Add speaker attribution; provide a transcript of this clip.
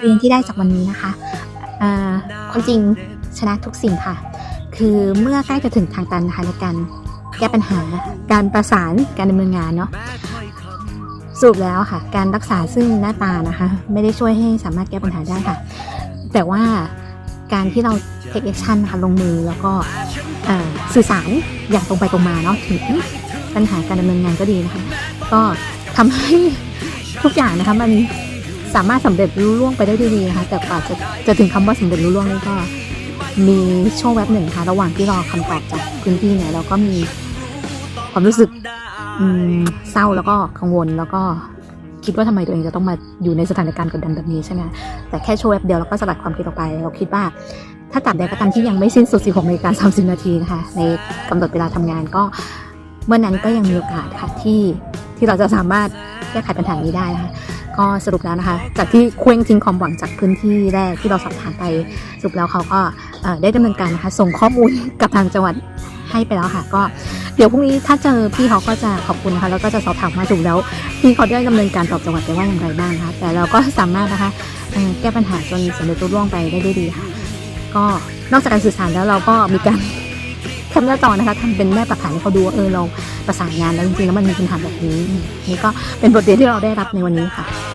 Speaker 1: เรียนที่ได้จากวันนี้นะคะอ่าความจริงชนะทุกสิ่งค่ะ คือเมื่อใกล้จะถึงทางตันนะคะในการแก้ปัญหา การประสานการดำเนินงานเนาะสรุปแล้วค่ะ การรักษาซึ่งหน้าตานะคะ ไม่ได้ช่วยให้สามารถแก้ปัญหาได้ค่ะ แต่ว่าการที่เรา take action นะคะลงมือแล้วก็เอ่อสื่อสารอย่างตรงไปตรงมาเนาะถึงปัญหาการดำเนินงานก็ดีนะคะ ก็ทำให้ทุกอย่างนะคะมัน สามารถสำเร็จรุ่ล่วงไปได้ด้วยดีนะคะ แต่กว่าจะจะถึงคำว่าสำเร็จรุ่ล่วงนี่ก็ มีช่วงแวบหนึ่งค่ะ ระหว่างที่รอคำตอบจากพื้นที่เนี่ยเราก็มีความรู้สึกเศร้าแล้วก็กังวลแล้วก็คิดว่าทำไมตัวเองจะต้องมาอยู่ในสถานการณ์กดดันแบบนี้ใช่ไหมแต่แค่ช่วงแวบเดียวเราก็สลัดความคิดออกไป เราคิดว่าถ้าตัดใดก็ตามที่ยังไม่สิ้นสุด 16นาฬิกา30 นาทีนะคะ ในกำหนดเวลาทำงานก็ เมื่อนั้นก็ยังมีโอกาสค่ะที่ที่เราจะสามารถแก้ไขปัญหานี้ได้นะคะ ก็สรุปแล้วนะคะ จากที่เคว้งทิ้งความหวังจากพื้นที่แรกที่เราสอบถามไปสรุปแล้วเขาก็ได้ดำเนินการนะคะ ส่งข้อมูลกับทางจังหวัดให้ไปแล้วค่ะ ก็เดี๋ยวพรุ่งนี้ถ้าเจอพี่เขาก็จะขอบคุณนะคะแล้วก็จะสอบถามมาถูกแล้วพี่เขาได้ดำเนินการตอบจังหวัดไปว่าอย่างไรบ้างนะคะแต่เราก็สามารถนะคะแก้ปัญหาจนสำเร็จรุ่ร่วงไปได้ด้วยดีค่ะ ก็นอกจากการสื่อสารแล้วเราก็มีการแคปหน้าจอนะคะทำเป็นแม่ประฐานให้เขาดูว่าเออเราประสานงานแล้วจริงๆแล้วมันมีปัญหาแบบนี้นี่ก็เป็นบทเรียนที่เราได้รับในวันนี้ค่ะ